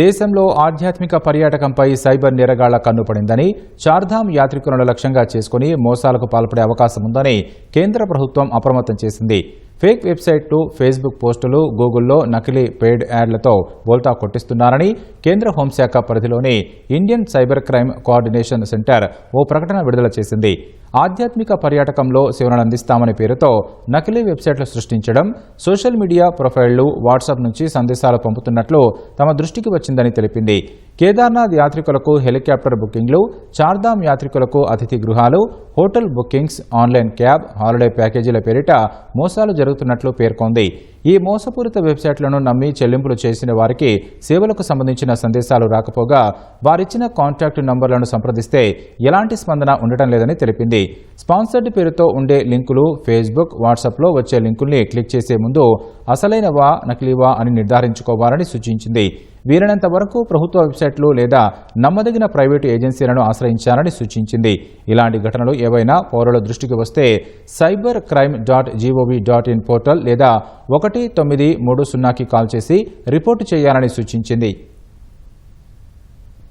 దేశంలో ఆధ్యాత్మిక పర్యాటకంపై సైబర్ నేరగాళ్ళ కన్నుపడిందని చార్ధామ్ యాత్రికులను లక్ష్యంగా చేసుకుని మోసాలకు పాల్పడే అవకాశం ఉందని కేంద్ర ప్రభుత్వం అప్రమత్తం చేసింది. ఫేక్ వెబ్సైట్లు ఫేస్బుక్ పోస్టులు గూగుల్లో నకిలీ పెయిడ్ యాడ్లతో బోల్తా కొట్టిస్తున్నారని కేంద్ర హోంశాఖ పరిధిలోని Indian cyber crime coordination centre ఓ ప్రకటన విడుదల చేసింది. ఆధ్యాత్మిక పర్యాటకంలో సేవలను అందిస్తామనే పేరుతో నకిలీ వెబ్సైట్లు సృష్టించడం సోషల్ మీడియా ప్రొఫైళ్ళు వాట్సాప్ నుంచి సందేశాలు పంపుతున్నట్లు తమ దృష్టికి వచ్చిందని తెలిపింది. కేదార్నాథ్ యాత్రికులకు హెలికాప్టర్ బుకింగ్లు చార్ధామ్ యాత్రికులకు అతిథి గృహాలు hotel bookings online cab holiday ప్యాకేజీల పేరిట మోసాలు జరుగుతున్నట్లు పేర్కొంది. ఈ మోసపూరిత వెబ్సైట్లను నమ్మి చెల్లింపులు చేసిన వారికి సేవలకు సంబంధించిన సందేశాలు రాకపోగా వారిచ్చిన కాంటాక్ట్ నంబర్లను సంప్రదిస్తే ఎలాంటి స్పందన ఉండటం లేదని తెలిపింది. స్పాన్సర్డ్ పేరుతో ఉండే లింకులు ఫేస్బుక్ వాట్సాప్లో వచ్చే లింకుల్ని క్లిక్ చేసే ముందు అసలైనవా నకిలీవా అని నిర్ధారించుకోవాలని సూచించింది. వీలైనంత వరకు ప్రభుత్వ వెబ్సైట్లు లేదా నమ్మదగిన ప్రైవేటు ఏజెన్సీలను ఆశ్రయించాలని సూచించింది. ఇలాంటి ఘటనలు ఏవైనా పౌరుల దృష్టికి వస్తే cyber crime dot GOV dot in portal లేదా ఒకటి తొమ్మిది మూడు సున్నాకి కాల్ చేసి రిపోర్టు చేయాలని సూచించింది.